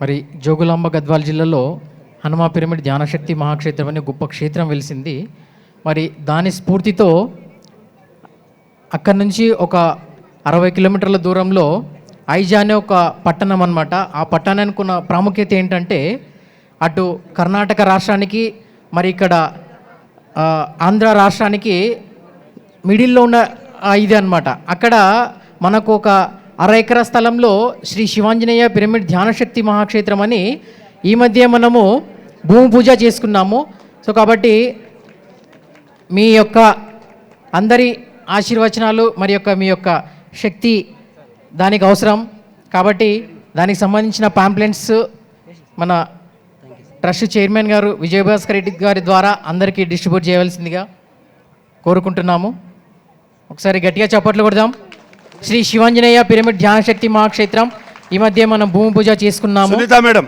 మరి జోగులాంబ గద్వాల జిల్లాలో హనుమా పిరమిడ్ ధ్యానశక్తి మహాక్షేత్రం అనే గొప్ప క్షేత్రం వెలిసింది. మరి దాని స్ఫూర్తితో అక్కడి నుంచి ఒక అరవై కిలోమీటర్ల దూరంలో ఐజా అనే ఒక పట్టణం అనమాట ఆ పట్టణానికి ఉన్న ప్రాముఖ్యత ఏంటంటే అటు కర్ణాటక రాష్ట్రానికి మరి ఇక్కడ ఆంధ్ర రాష్ట్రానికి మిడిల్లో ఉన్న ఇది అన్నమాట. అక్కడ మనకు ఒక అర ఎకర స్థలంలో శ్రీ శివాంజనేయ పిరమిడ్ ధ్యానశక్తి మహాక్షేత్రం అని ఈ మధ్య మనము భూమి పూజ చేసుకున్నాము. సో కాబట్టి మీ యొక్క అందరి ఆశీర్వచనాలు మరి యొక్క మీ యొక్క శక్తి దానికి అవసరం. కాబట్టి దానికి సంబంధించిన పాంప్లెంట్స్ మన ట్రస్ట్ చైర్మన్ గారు విజయభాస్కర్ రెడ్డి గారి ద్వారా అందరికీ డిస్ట్రిబ్యూట్ చేయవలసిందిగా కోరుకుంటున్నాము. ఒకసారి గట్టిగా చప్పట్లు కొడదాం. శ్రీ శివాంజనేయ పిరమిడ్ ధ్యానశక్తి మహాక్షేత్రం. ఈ మధ్య మనం భూమి పూజ చేసుకున్నాము. మేడం.